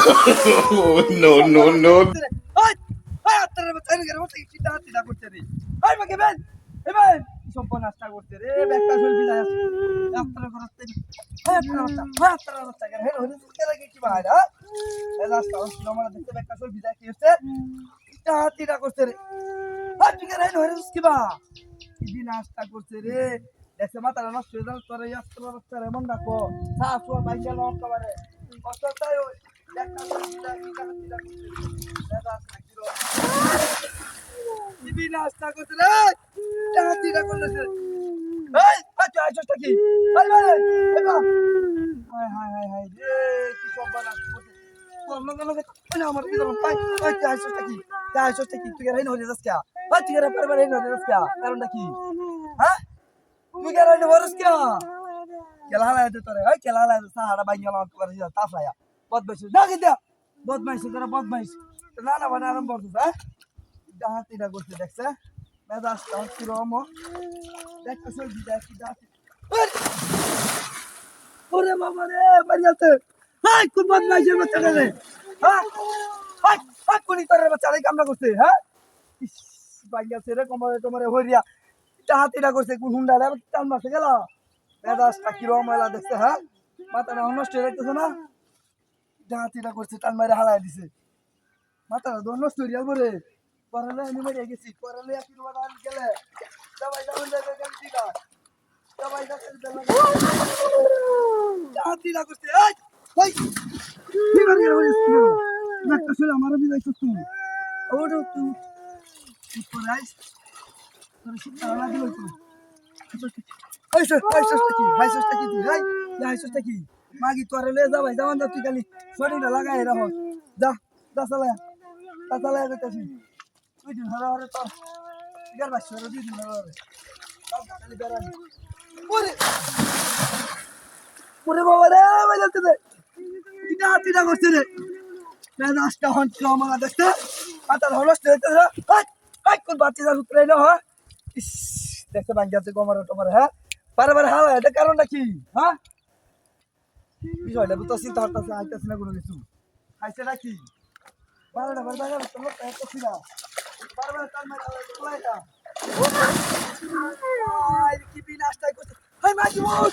No, no, no. নাস্তা করছে রে ব্যাগটা বিদায় আছে আত্মার করতে হাই আত্মার বাচ্চা হাই আত্মার বাচ্চা কেন হেন হইছে কে লাগে কি ভাই এ নাস্তা হচ্ছে আমার দেখতে ব্যাগটা চল বিদায় কি হচ্ছে চিন্তা চিন্তা করছে রে হাই তুই কেন হেন হইছে কি বা কি নাস্তা করছে রে দেখছে মাথা নষ্ট হয়ে যাবে তোর এই আত্মার বাচ্চা রে মন রাখো সাফ সুয়া বাইক কষ্ট নাস্তা করতে রে চাহাতিটা করতেছে এই আচ্ছা আচ্ছা কি এই মানে এই বা হাই হাই হাই হাই রে কি সব বানা করতে কোন না না না আমার কি ধরুন পাই আচ্ছা আচ্ছা দে তোরে ওই হালা সাহারা বাইন গেল করে তাফলায়া। বদমাইশ। ডাকি দে বদমাইশ করে বদমাইশ। না না বানা আরম্ভ করছিস হ্যাঁ? ডাহাতিটা করছে, দেখছে? মেজাজটা হচ্ছে রম দেখতে সবজি দেখছি ডাহাতি ওরে বাবা রে, বাড়ি যাচ্ছে। হাই, কোন বদমাইশের বাচ্চাটা রে হ্যাঁ হাই হাই কোনি তোর বাচ্চা রে কামনা করছে হ্যাঁ? ইস, বাড়ি যাচ্ছে রে, কমারে তোমারে হইরিয়া। ডাহাতিটা করছে, কোন হুন্ডা রে টান মারছে গেল। মেজাজটা কি রম এলা দেখছে হ্যাঁ? মাথাটা নষ্ট হয়ে যাইতেছে না? ডাহাতিটা করছে, টান মারে হালাই দিছে। মাথাটা দোন নষ্ট হয়ে যাব রে পড়ালে আমি মেরে গেছি, পড়ালে একটু বাবা আমি গেলে। সবাই যাবেন যাবে কেন দিলা সবাই যাচ্ছে দিলা করছে, এই! ওই! কি করে তুই? না আসলে আমারও বিদায় করতে ওটা তুই তুই পড়াইস তোর শিক্ষা লাগি হইতো এই সে এই কি? ভাই ভাই কি? মাগি তোরে লয়ে যা ভাই যাওয়ান যা তুই খালি শরীরটা লাগাই রাখ। যা যা চালা যা চালা কইতাছি। দুই দিন হরে হরে তোর এগার বাসি হরে দুই দিন হরে হরে খালি বেড়ানি ওরে! ওরে বাবা রে বাজাতে দে ইটা হাতিটা করছে রে। মেজাজটা হন্ছিল আমার দেখতে? মাথার হলস্ট হইতে হাই হাই, কোন বাচ্চা উতরাই না হ্যাঁ? দেখতে ভাঙ্গি আছে গোমার হ্যাঁ? বারে বারে হালা এটা কারণটা কি হ্যাঁ? বিষয়টা তো চিন্তা করতেছে আইতেছে না কোনো কিছু? খাইছে নাকি? বারোটা বারোটা গেল তোর লোকটা এত ছিলা। বারবার তার মারা তোলাইটা আই কি বি নাস্তাই করছে। হাই মাঝি মোট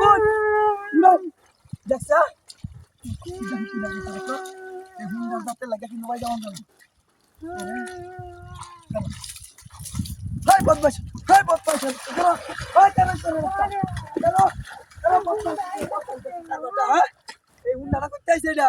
মোট নো দেখছা? এখন বলতে লাগে কিন্তু ভাই যাওয়ান যাবে হাই বদমাশ mesela